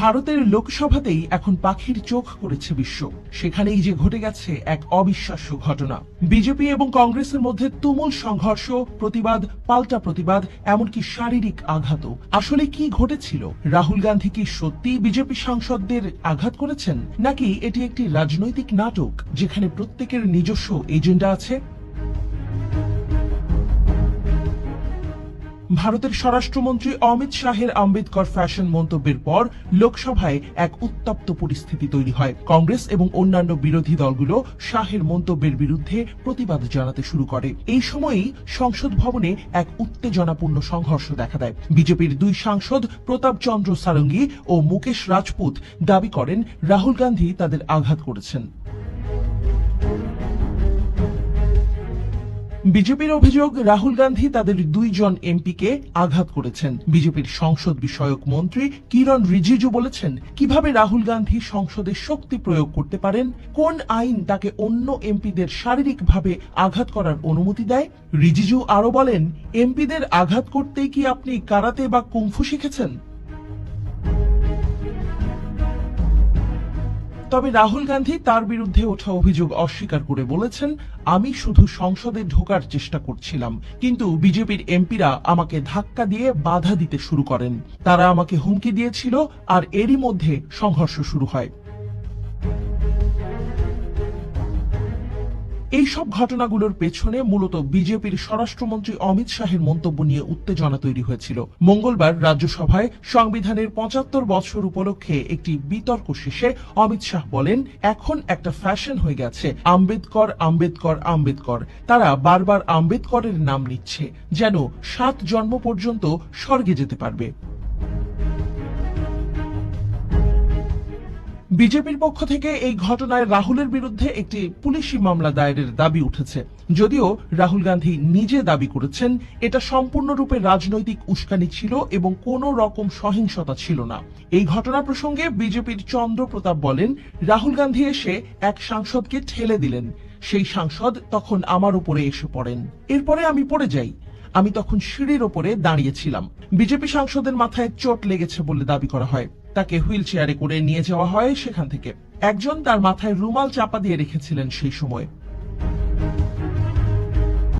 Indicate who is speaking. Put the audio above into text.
Speaker 1: ভারতের লোকসভাতেই এখন পাখির চোখ করেছে বিশ্ব। সেখানেই যে ঘটে গেছে এক অবিশ্বাস্য ঘটনা। বিজেপি এবং কংগ্রেসের মধ্যে তুমুল সংঘর্ষ, প্রতিবাদ, পাল্টা প্রতিবাদ, এমনকি শারীরিক আঘাতও। আসলে কি ঘটেছিল? রাহুল গান্ধী কি সত্যি বিজেপি সাংসদদের আঘাত করেছেন? নাকি এটি একটি রাজনৈতিক নাটক, যেখানে প্রত্যেকের নিজস্ব এজেন্ডা আছে? ভারতের স্বরাষ্ট্রমন্ত্রী অমিত শাহের আম্বেদকর ফ্যাশন মন্তব্যের পর লোকসভায় এক উত্তপ্ত পরিস্থিতি তৈরি হয়। কংগ্রেস এবং অন্যান্য বিরোধী দলগুলো শাহের মন্তব্যের বিরুদ্ধে প্রতিবাদ জানাতে শুরু করে। এই সময়েই সংসদ ভবনে এক উত্তেজনাপূর্ণ সংঘর্ষ দেখা দেয়। বিজেপির দুই সাংসদ প্রতাপ চন্দ্র সারঙ্গী ও মুকেশ রাজপুত দাবি করেন, রাহুল গান্ধী তাদের আঘাত করেছেন। বিজেপির অভিযোগ, রাহুল গান্ধী তাদের দুইজন এমপিকে আঘাত করেছেন। বিজেপির সংসদ বিষয়ক মন্ত্রী কিরণ রিজিজু বলেছেন, কীভাবে রাহুল গান্ধী সংসদে শক্তি প্রয়োগ করতে পারেন, কোন আইন তাকে অন্য এমপিদের শারীরিকভাবে আঘাত করার অনুমতি দেয়? রিজিজু আরও বলেন, এমপিদের আঘাত করতেই কি আপনি কারাতে বা কুংফু শিখেছেন? তবে রাহুল গান্ধী তার বিরুদ্ধে ওঠা অভিযোগ অস্বীকার করে বলেছেন, আমি শুধু সংসদে ঢোকার চেষ্টা করছিলাম, কিন্তু বিজেপির এমপিরা আমাকে ধাক্কা দিয়ে বাধা দিতে শুরু করেন। তারা আমাকে হুমকি দিয়েছিল, আর এরই মধ্যে সংঘর্ষ শুরু হয়। এই সব ঘটনাগুলোর পেছনে মূলত বিজেপির স্বরাষ্ট্রমন্ত্রী অমিত শাহের মন্তব্য নিয়ে উত্তেজনা তৈরি হয়েছিল। মঙ্গলবার রাজ্যসভায় সংবিধানের পঁচাত্তর বছর উপলক্ষে একটি বিতর্ক শেষে অমিত শাহ বলেন, এখন একটা ফ্যাশন হয়ে গেছে। আম্বেদকর আম্বেদকর আম্বেদকর। তারা বারবার আম্বেদকরের নাম নিচ্ছে, যেন সাত জন্ম পর্যন্ত স্বর্গে যেতে পারবে। বিজেপির পক্ষ থেকে এই ঘটনায় রাহুলের বিরুদ্ধে একটি পুলিশি মামলা দায়েরের দাবি উঠেছে। যদিও রাহুল গান্ধী নিজে দাবি করেছেন, এটা সম্পূর্ণরূপে রাজনৈতিক উস্কানি ছিল এবং কোনো রকম সহিংসতা ছিল না। এই ঘটনা প্রসঙ্গে বিজেপির চন্দ্র প্রতাপ বলেন, রাহুল গান্ধী এসে এক সাংসদকে ঠেলে দিলেন। সেই সাংসদ তখন আমার উপরে এসে পড়েন। এরপরে আমি পড়ে যাই। আমি তখন সিঁড়ির ওপরে দাঁড়িয়েছিলাম। বিজেপি সাংসদের মাথায় চোট লেগেছে বলে দাবি করা হয়। তাকে হুইল চেয়ারে করে নিয়ে যাওয়া হয় সেখান থেকে। একজন তার মাথায় রুমাল চাপা দিয়ে রেখেছিলেন সেই সময়।